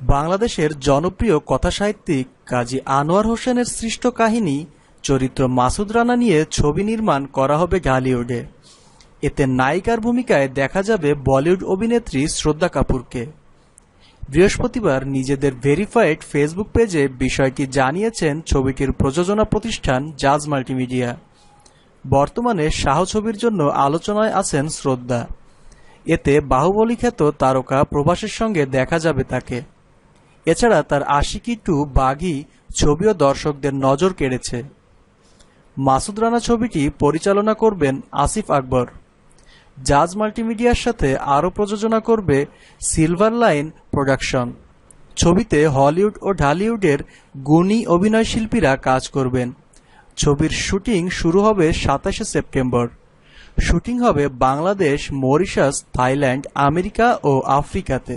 বাংলাদেশের জনপ্রিয় কথাসাহিত্যিক কাজী আনোয়ার হোসেনের সৃষ্ট কাহিনী, চরিত্র মাসুদ রানা নিয়ে ছবি নির্মাণ করা হবে গালিউডে। এতে নায়িকার ভূমিকায় দেখা যাবে বলিউড অভিনেত্রী শ্রদ্ধা কাপুরকে। বৃহস্পতিবার নিজেদের ভেরিফাইড ফেসবুক পেজে বিষয়টি জানিয়েছেন ছবিটির প্রযোজনা প্রতিষ্ঠান জাজ মাল্টিমিডিয়া। বর্তমানে শাহ ছবির জন্য আলোচনায় আছেন শ্রদ্ধা। এতে বাহুবলী খ্যাত তারকা প্রবাসের সঙ্গে দেখা যাবে তাকে। এছাড়া তার আশিকি টু বাঘি ছবিও দর্শকদের নজর কেড়েছে। মাসুদ রানা ছবিটি পরিচালনা করবেন আসিফ আকবর। জাজ মাল্টিমিডিয়ার সাথে আরও প্রযোজনা করবে সিলভার লাইন প্রোডাকশন। ছবিতে হলিউড ও ঢালিউডের গুণী অভিনয়শিল্পীরা কাজ করবেন। ছবির শুটিং শুরু হবে সাতাশে সেপ্টেম্বর। শুটিং হবে বাংলাদেশ, মরিশাস, থাইল্যান্ড, আমেরিকা ও আফ্রিকাতে।